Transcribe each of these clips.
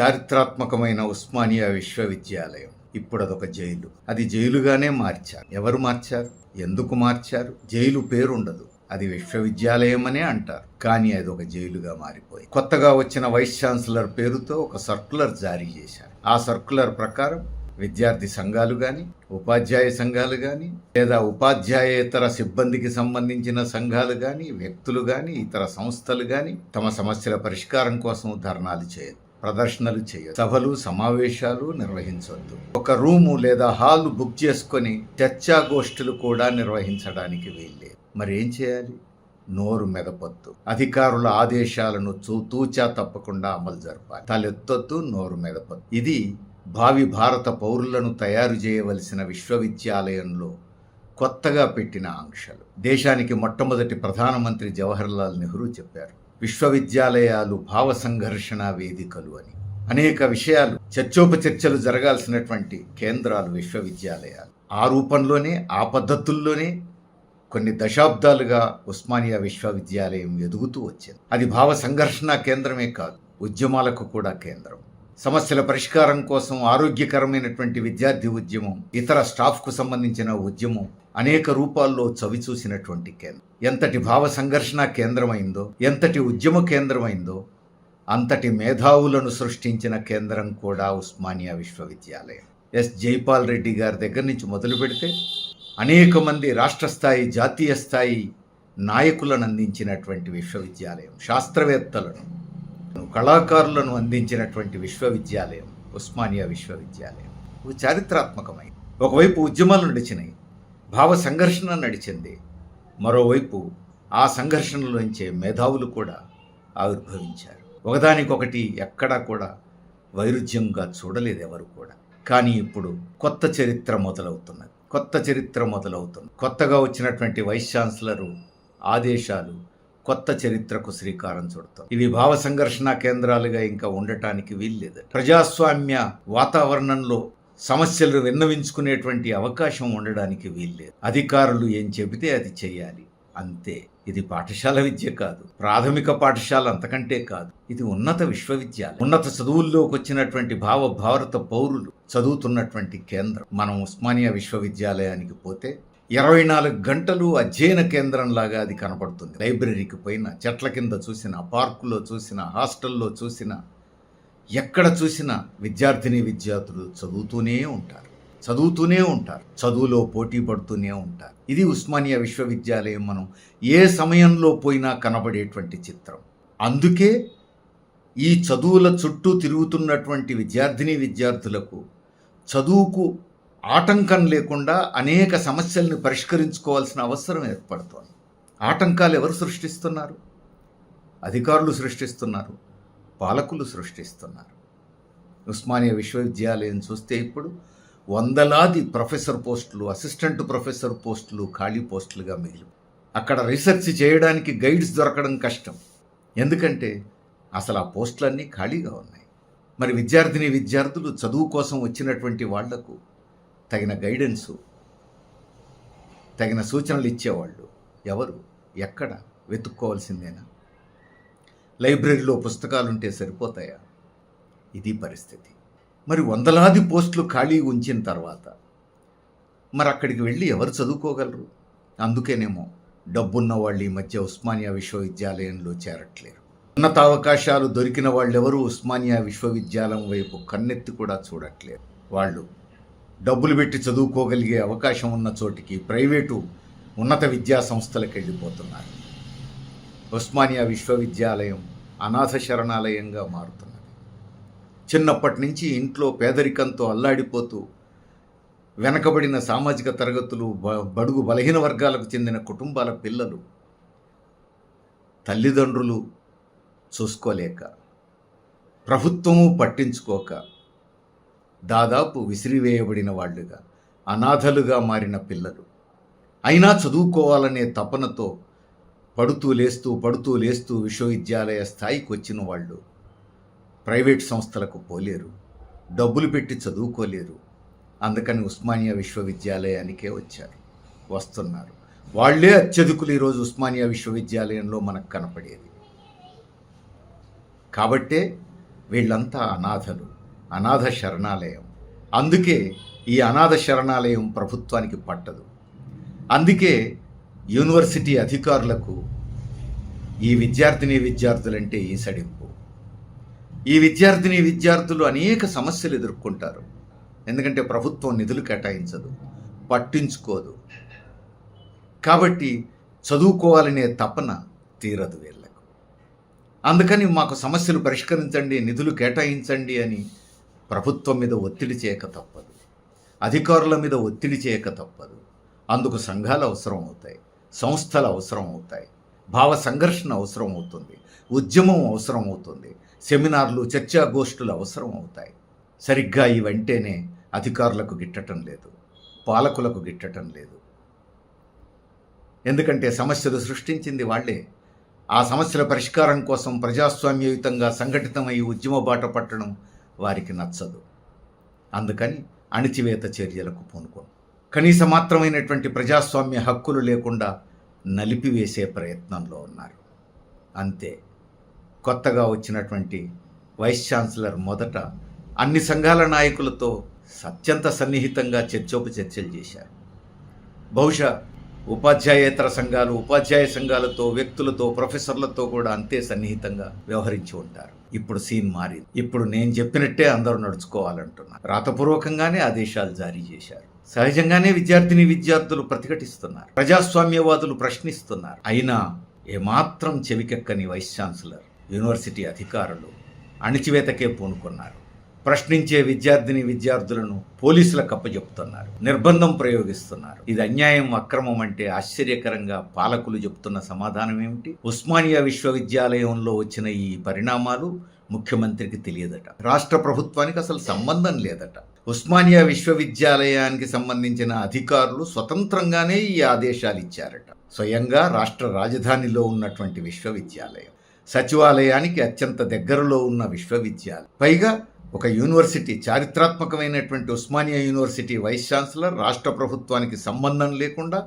చారిత్రాత్మకమైన ఉస్మానియా విశ్వవిద్యాలయం. ఇప్పుడు అదొక జైలు. అది జైలుగానే మార్చారు. ఎవరు మార్చారు? ఎందుకు మార్చారు? జైలు పేరుండదు. అది విశ్వవిద్యాలయం అనే అంటారు. కానీ అది ఒక జైలుగా మారిపోయి కొత్తగా వచ్చిన వైస్ ఛాన్సలర్ పేరుతో ఒక సర్కులర్ జారీ చేశారు. ఆ సర్కులర్ ప్రకారం విద్యార్థి సంఘాలు గాని ఉపాధ్యాయ సంఘాలు గాని లేదా ఉపాధ్యాయేతర సిబ్బందికి సంబంధించిన సంఘాలు గాని వ్యక్తులు గాని ఇతర సంస్థలు గాని తమ సమస్యల పరిష్కారం కోసం ధర్నాలు చేయరు ప్రదర్శనలు చేయరు సభలు సమావేశాలు నిర్వహించవద్దు ఒక రూము లేదా హాల్ బుక్ చేసుకొని చర్చాగోష్ఠులు కూడా నిర్వహించడానికి వీల్లేదు. మరి ఏం చేయాలి? నోరు మెదపొద్దు. అధికారుల ఆదేశాలను చూతూచా తప్పకుండా అమలు జరపాలి. తలెత్తొద్దు నోరు మెదపొద్దు. ఇది భావి భారత పౌరులను తయారు చేయవలసిన విశ్వవిద్యాలయంలో కొత్తగా పెట్టిన ఆంక్షలు. దేశానికి మొట్టమొదటి ప్రధానమంత్రి జవహర్లాల్ నెహ్రూ చెప్పారు. విశ్వవిద్యాలయాలు భావ సంఘర్షణ వేదికలు అని. అనేక విషయాలు చర్చోపచర్చలు జరగాల్సినటువంటి కేంద్రాలు విశ్వవిద్యాలయాలు. ఆ రూపంలోనే ఆ పద్ధతుల్లోనే కొన్ని దశాబ్దాలుగా ఉస్మానియా విశ్వవిద్యాలయం ఎదుగుతూ వచ్చింది. అది భావ సంఘర్షణ కేంద్రమే కాదు ఉద్యమాలకు కూడా కేంద్రం. సమస్యల పరిష్కారం కోసం ఆరోగ్యకరమైనటువంటి విద్యార్థి ఉద్యమం ఇతర స్టాఫ్కు సంబంధించిన ఉద్యమం అనేక రూపాల్లో చవి చూసినటువంటి కేంద్రం. ఎంతటి భావ సంఘర్షణ కేంద్రమైందో ఎంతటి ఉద్యమ కేంద్రమైందో అంతటి మేధావులను సృష్టించిన కేంద్రం కూడా ఉస్మానియా విశ్వవిద్యాలయం. ఎస్. జైపాల్ రెడ్డి గారి దగ్గర నుంచి మొదలు పెడితే అనేక మంది రాష్ట్ర స్థాయి జాతీయ స్థాయి నాయకులను అందించినటువంటి విశ్వవిద్యాలయం శాస్త్రవేత్తలను కళాకారులను అందించినటువంటి విశ్వవిద్యాలయం ఉస్మానియా విశ్వవిద్యాలయం. ఇది ఒకవైపు ఉద్యమాలు నడిచినాయి. భావ సంఘర్షణ నడిచింది. మరోవైపు ఆ సంఘర్షణలోంచే మేధావులు కూడా ఆవిర్భవించారు. ఒకదానికొకటి ఎక్కడా కూడా వైరుధ్యంగా చూడలేదు ఎవరు కూడా. కానీ ఇప్పుడు కొత్త చరిత్ర మొదలవుతున్నది. కొత్త చరిత్ర మొదలవుతుంది. కొత్తగా వచ్చినటువంటి వైస్ ఛాన్సలరు ఆదేశాలు కొత్త చరిత్రకు శ్రీకారం చుడతాం ఇవి భావ సంఘర్షణ కేంద్రాలుగా ఇంకా ఉండటానికి వీల్లేదు. ప్రజాస్వామ్య వాతావరణంలో సమస్యలు విన్నవించుకునేటువంటి అవకాశం ఉండడానికి వీల్లేదు. అధికారులు ఏం చెబితే అది చేయాలి. అంతే. ఇది పాఠశాల విద్య కాదు. ప్రాథమిక పాఠశాల అంతకంటే కాదు. ఇది ఉన్నత విశ్వవిద్యాలయం. ఉన్నత చదువుల్లోకి వచ్చినటువంటి భావ భారత పౌరులు చదువుతున్నటువంటి కేంద్రం. మనం ఉస్మానియా విశ్వవిద్యాలయానికి పోతే ఇరవై నాలుగు గంటలు అధ్యయన కేంద్రంలాగా అది కనపడుతుంది. లైబ్రరీకి పోయిన చెట్ల కింద చూసిన పార్కులో చూసిన హాస్టల్లో చూసిన ఎక్కడ చూసినా విద్యార్థిని విద్యార్థులు చదువుతూనే ఉంటారు. చదువుతూనే ఉంటారు. చదువులో పోటీ పడుతూనే ఉంటారు. ఇది ఉస్మానియా విశ్వవిద్యాలయం మనం ఏ సమయంలో పోయినా కనబడేటువంటి చిత్రం. అందుకే ఈ చదువుల చుట్టూ తిరుగుతున్నటువంటి విద్యార్థిని విద్యార్థులకు చదువుకు ఆటంకం లేకుండా అనేక సమస్యల్ని పరిష్కరించుకోవాల్సిన అవసరం ఏర్పడుతోంది. ఆటంకాలు ఎవరు సృష్టిస్తున్నారు? అధికారులు సృష్టిస్తున్నారు. పాలకులు సృష్టిస్తున్నారు. ఉస్మానియా విశ్వవిద్యాలయం చూస్తే ఇప్పుడు వందలాది ప్రొఫెసర్ పోస్టులు అసిస్టెంట్ ప్రొఫెసర్ పోస్టులు ఖాళీ పోస్టులుగా మిగిలి అక్కడ రీసెర్చ్ చేయడానికి గైడ్స్ దొరకడం కష్టం. ఎందుకంటే అసలు ఆ పోస్టులన్నీ ఖాళీగా ఉన్నాయి. మరి విద్యార్థిని విద్యార్థులు చదువు కోసం వచ్చినటువంటి వాళ్ళకు తగిన గైడెన్సు తగిన సూచనలు ఇచ్చేవాళ్ళు ఎవరు? ఎక్కడ? వెతుక్కోవాల్సిందేనా? లైబ్రరీలో పుస్తకాలుంటే సరిపోతాయా? ఇది పరిస్థితి. మరి వందలాది పోస్టులు ఖాళీ ఉంచిన తర్వాత మరి అక్కడికి వెళ్ళి ఎవరు చదువుకోగలరు? అందుకేనేమో డబ్బున్న వాళ్ళు ఈ మధ్య ఉస్మానియా విశ్వవిద్యాలయంలో చేరట్లేరు. ఉన్నత అవకాశాలు దొరికిన వాళ్ళెవరూ ఉస్మానియా విశ్వవిద్యాలయం వైపు కన్నెత్తి కూడా చూడట్లేరు. వాళ్ళు డబ్బులు పెట్టి చదువుకోగలిగే అవకాశం ఉన్న చోటికి ప్రైవేటు ఉన్నత విద్యా సంస్థలకు వెళ్ళిపోతున్నారు ఉస్మానియా విశ్వవిద్యాలయం అనాథ శరణాలయంగా మారుతున్నది. చిన్నప్పటి నుంచి ఇంట్లో పేదరికంతో అల్లాడిపోతూ వెనకబడిన సామాజిక తరగతులు బ- బడుగు బలహీన వర్గాలకు చెందిన కుటుంబాల పిల్లలు తల్లిదండ్రులు చూసుకోలేక ప్రభుత్వము పట్టించుకోక దాదాపు విసిరివేయబడిన వాళ్ళుగా అనాథలుగా మారిన పిల్లలు. అయినా చదువుకోవాలనే తపనతో పడుతూ లేస్తూ పడుతూ లేస్తూ విశ్వవిద్యాలయ స్థాయికి వచ్చిన వాళ్ళు ప్రైవేట్ సంస్థలకు పోలేరు డబ్బులు పెట్టి చదువుకోలేరు. అందుకని ఉస్మానియా విశ్వవిద్యాలయానికే వచ్చారు వస్తున్నారు. వాళ్ళే అత్యధికులు ఈరోజు ఉస్మానియా విశ్వవిద్యాలయంలో మనకు కనపడేది. కాబట్టే వీళ్ళంతా అనాథలు అనాథ శరణాలయం. అందుకే ఈ అనాథ శరణాలయం ప్రభుత్వానికి పట్టదు. అందుకే యూనివర్సిటీ అధికారులకు ఈ విద్యార్థిని విద్యార్థులంటే ఈసడింపు ఈ విద్యార్థిని విద్యార్థులు అనేక సమస్యలు ఎదుర్కొంటారు. ఎందుకంటే ప్రభుత్వం నిధులు కేటాయించదు పట్టించుకోదు. కాబట్టి చదువుకోవాలనే తపన తీరదు వీళ్ళకు. అందుకని మాకు సమస్యలు పరిష్కరించండి నిధులు కేటాయించండి అని ప్రభుత్వం మీద ఒత్తిడి చేయక తప్పదు. అధికారుల మీద ఒత్తిడి చేయక తప్పదు. అందుకు సంఘాలు అవసరం అవుతాయి సంస్థలు అవసరం అవుతాయి. భావ సంఘర్షణ అవసరం అవుతుంది. ఉద్యమం అవసరం అవుతుంది. సెమినార్లు చర్చాగోష్ఠులు అవసరం అవుతాయి. సరిగ్గా ఇవంటేనే అధికారులకు గిట్టటం లేదు. పాలకులకు గిట్టటం లేదు. ఎందుకంటే సమస్యలు సృష్టించింది వాళ్ళే ఆ సమస్యల పరిష్కారం కోసం ప్రజాస్వామ్యయుతంగా సంఘటితమై ఉద్యమ బాట పట్టడం వారికి నచ్చదు. అందుకని అణిచివేత చర్యలకు పూనుకోను. కనీస మాత్రమైనటువంటి ప్రజాస్వామ్య హక్కులు లేకుండా నలిపివేసే ప్రయత్నంలో ఉన్నారు. అంతే. కొత్తగా వచ్చినటువంటి వైస్ ఛాన్సలర్ మొదట అన్ని సంఘాల నాయకులతో అత్యంత సన్నిహితంగా చర్చోపచర్చలు చేశారు. బహుశా ఉపాధ్యాయేతర సంఘాలు ఉపాధ్యాయ సంఘాలతో వ్యక్తులతో ప్రొఫెసర్లతో కూడా అంతే సన్నిహితంగా వ్యవహరించి ఉంటారు. ఇప్పుడు సీన్ మారింది. ఇప్పుడు నేను చెప్పినట్టే అందరూ నడుచుకోవాలంటున్నారు. రాతపూర్వకంగానే ఆదేశాలు జారీ చేశారు. సహజంగానే విద్యార్థిని విద్యార్థులు ప్రతిఘటిస్తున్నారు. ప్రజాస్వామ్యవాదులు ప్రశ్నిస్తున్నారు. అయినా ఏమాత్రం చెవికెక్కని వైస్ ఛాన్సలర్ యూనివర్సిటీ అధికారులు అణిచివేతకే పూనుకున్నారు. ప్రశ్నించే విద్యార్థిని విద్యార్థులను పోలీసులకు అప్పచెప్తున్నారు. నిర్బంధం ప్రయోగిస్తున్నారు. ఇది అన్యాయం అక్రమం అంటే ఆశ్చర్యకరంగా పాలకులు చెప్తున్న సమాధానం ఏమిటి? ఉస్మానియా విశ్వవిద్యాలయంలో వచ్చిన ఈ పరిణామాలు ముఖ్యమంత్రికి తెలియదట. రాష్ట్ర ప్రభుత్వానికి అసలు సంబంధం లేదట. ఉస్మానియా విశ్వవిద్యాలయానికి సంబంధించిన అధికారులు స్వతంత్రంగానే ఈ ఆదేశాలు ఇచ్చారట. స్వయంగా రాష్ట్ర రాజధానిలో ఉన్నటువంటి విశ్వవిద్యాలయం సచివాలయానికి అత్యంత దగ్గరలో ఉన్న విశ్వవిద్యాలయం. పైగా ఒక యూనివర్సిటీ చారిత్రాత్మకమైనటువంటి ఉస్మానియా యూనివర్సిటీ వైస్ ఛాన్సలర్ రాష్ట్ర ప్రభుత్వానికి సంబంధం లేకుండా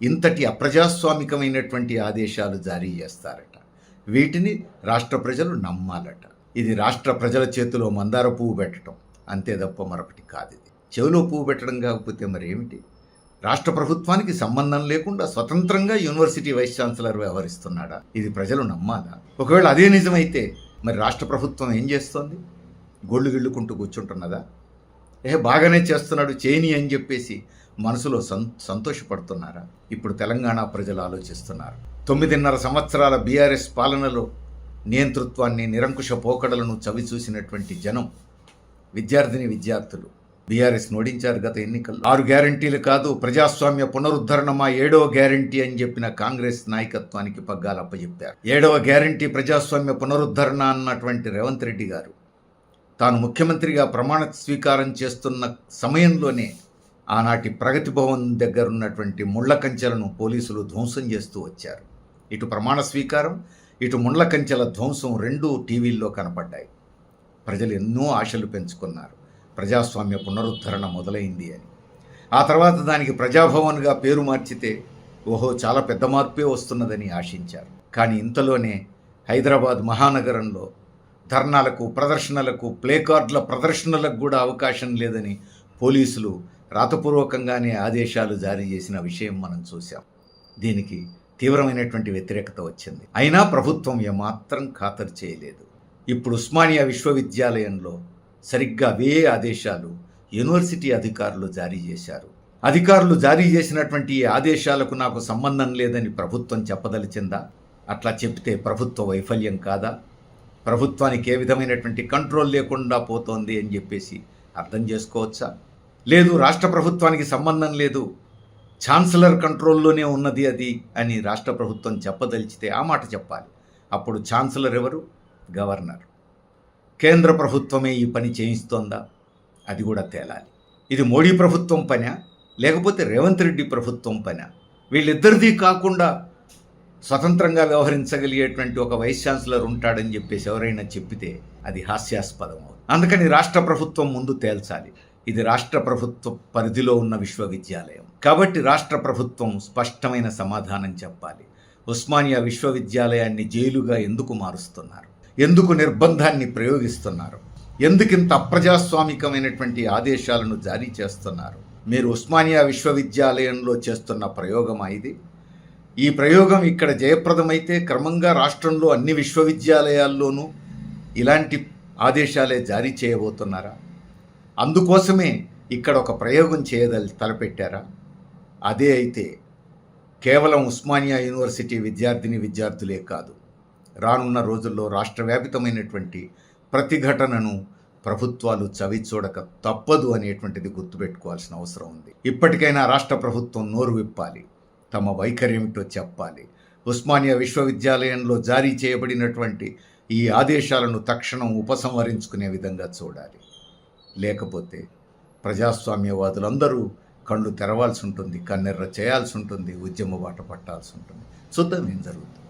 ఇంతటి అప్రజాస్వామికమైనటువంటి ఆదేశాలు జారీ చేస్తారట. వీటిని రాష్ట్ర ప్రజలు నమ్మాలట. ఇది రాష్ట్ర ప్రజల చేతిలో మందార పువ్వు పెట్టడం అంతే తప్ప మరొకటి కాదు ఇది చెవిలో పువ్వు పెట్టడం కాకపోతే మరి ఏమిటి రాష్ట్ర ప్రభుత్వానికి సంబంధం లేకుండా స్వతంత్రంగా యూనివర్సిటీ వైస్ ఛాన్సలర్ వ్యవహరిస్తున్నాడా? ఇది ప్రజలు నమ్మాలా? ఒకవేళ అదే నిజమైతే మరి రాష్ట్ర ప్రభుత్వం ఏం చేస్తోంది? గోళ్ళు గిళ్ళుకుంటూ కూర్చుంటున్నదా? ఏ బాగానే చేస్తున్నాడు చేయని అని చెప్పేసి మనసులో సం సంతోషపడుతున్నారా? ఇప్పుడు తెలంగాణ ప్రజలు ఆలోచిస్తున్నారు. తొమ్మిదిన్నర సంవత్సరాల బీఆర్ఎస్ పాలనలో నియంతృత్వాన్ని నిరంకుశ పోకడలను చవి చూసినటువంటి జనం విద్యార్థిని విద్యార్థులు. బీఆర్ఎస్ నోడించారు గత ఎన్నికల్లో. ఆరు గ్యారంటీలు కాదు ప్రజాస్వామ్య పునరుద్ధరణ మా ఏడవ గ్యారంటీ అని చెప్పిన కాంగ్రెస్ నాయకత్వానికి పగ్గాలు అప్పచెప్పారు ఏడవ గ్యారంటీ ప్రజాస్వామ్య పునరుద్ధరణ అన్నటువంటి రేవంత్ రెడ్డి గారు. తాను ముఖ్యమంత్రిగా ప్రమాణ స్వీకారం చేస్తున్న సమయంలోనే ఆనాటి ప్రగతి భవన్ దగ్గర ఉన్నటువంటి ముళ్ళ కంచెలను పోలీసులు ధ్వంసం చేస్తూ వచ్చారు. ఇటు ప్రమాణ స్వీకారం ఇటు ముళ్ళ కంచెల ధ్వంసం రెండూ టీవీల్లో కనపడ్డాయి. ప్రజలు ఎన్నో ఆశలు పెంచుకున్నారు. ప్రజాస్వామ్య పునరుద్ధరణ మొదలైంది అని. ఆ తర్వాత దానికి ప్రజాభవన్గా పేరు మార్చితే ఓహో చాలా పెద్ద మార్పే వస్తున్నదని ఆశించారు. కానీ ఇంతలోనే హైదరాబాద్ మహానగరంలో ధర్నాలకు ప్రదర్శనలకు ప్లేకార్డుల ప్రదర్శనలకు కూడా అవకాశం లేదని పోలీసులు రాతపూర్వకంగానే ఆదేశాలు జారీ చేసిన విషయం మనం చూసాం దీనికి తీవ్రమైనటువంటి వ్యతిరేకత వచ్చింది. అయినా ప్రభుత్వం ఏమాత్రం ఖాతరు చేయలేదు. ఇప్పుడు ఉస్మానియా విశ్వవిద్యాలయంలో సరిగ్గా అవే ఆదేశాలు యూనివర్సిటీ అధికారులు జారీ చేశారు. అధికారులు జారీ చేసినటువంటి ఈ ఆదేశాలకు నాకు సంబంధం లేదని ప్రభుత్వం చెప్పదలిచిందా? అట్లా చెప్తే ప్రభుత్వ వైఫల్యం కాదా? ప్రభుత్వానికి ఏ విధమైనటువంటి కంట్రోల్ లేకుండా పోతోంది అని చెప్పేసి అర్థం చేసుకోవచ్చా? లేదు రాష్ట్ర ప్రభుత్వానికి సంబంధం లేదు. ఛాన్సలర్ కంట్రోల్లోనే ఉన్నది అది అని రాష్ట్ర ప్రభుత్వం చెప్పదలిచితే ఆ మాట చెప్పాలి. అప్పుడు ఛాన్సలర్ ఎవరు? గవర్నర్. కేంద్ర ప్రభుత్వమే ఈ పని చేయిస్తోందా? అది కూడా తేలాలి. ఇది మోడీ ప్రభుత్వం పనా? లేకపోతే రేవంత్ రెడ్డి ప్రభుత్వం పనా? వీళ్ళిద్దరిది కాకుండా స్వతంత్రంగా వ్యవహరించగలిగేటువంటి ఒక వైస్ ఛాన్సలర్ ఉంటాడని చెప్పేసి ఎవరైనా చెప్పితే అది హాస్యాస్పదం అవుతుంది. అందుకని రాష్ట్ర ప్రభుత్వం ముందు తేల్చాలి. ఇది రాష్ట్ర ప్రభుత్వ పరిధిలో ఉన్న విశ్వవిద్యాలయం. కాబట్టి రాష్ట్ర ప్రభుత్వం స్పష్టమైన సమాధానం చెప్పాలి. ఉస్మానియా విశ్వవిద్యాలయాన్ని జైలుగా ఎందుకు మారుస్తున్నారు? ఎందుకు నిర్బంధాన్ని ప్రయోగిస్తున్నారు? ఎందుకింత అప్రజాస్వామికమైనటువంటి ఆదేశాలను జారీ చేస్తున్నారు? మీరు ఉస్మానియా విశ్వవిద్యాలయంలో చేస్తున్న ప్రయోగమా ఇది? ఈ ప్రయోగం ఇక్కడ జయప్రదమైతే క్రమంగా రాష్ట్రంలో అన్ని విశ్వవిద్యాలయాల్లోనూ ఇలాంటి ఆదేశాలే జారీ చేయబోతున్నారా? అందుకోసమే ఇక్కడ ఒక ప్రయోగం చేయదలి తలపెట్టారా? అదే అయితే కేవలం ఉస్మానియా యూనివర్సిటీ విద్యార్థిని విద్యార్థులే కాదు రానున్న రోజుల్లో రాష్ట్ర వ్యాపితమైనటువంటి ప్రతిఘటనను ప్రభుత్వాలు చవిచూడక తప్పదు అనేటువంటిది గుర్తుపెట్టుకోవాల్సిన అవసరం ఉంది. ఇప్పటికైనా రాష్ట్ర ప్రభుత్వం నోరు విప్పాలి. తమ వైఖరి ఏమిటో చెప్పాలి. ఉస్మానియా విశ్వవిద్యాలయంలో జారీ చేయబడినటువంటి ఈ ఆదేశాలను తక్షణం ఉపసంహరించుకునే విధంగా చూడాలి. లేకపోతే ప్రజాస్వామ్యవాదులందరూ కళ్ళు తెరవాల్సి ఉంటుంది కన్నెర్ర చేయాల్సి ఉంటుంది ఉద్యమ బాట పట్టాల్సి ఉంటుంది. చూద్దాం ఏం జరుగుతుంది.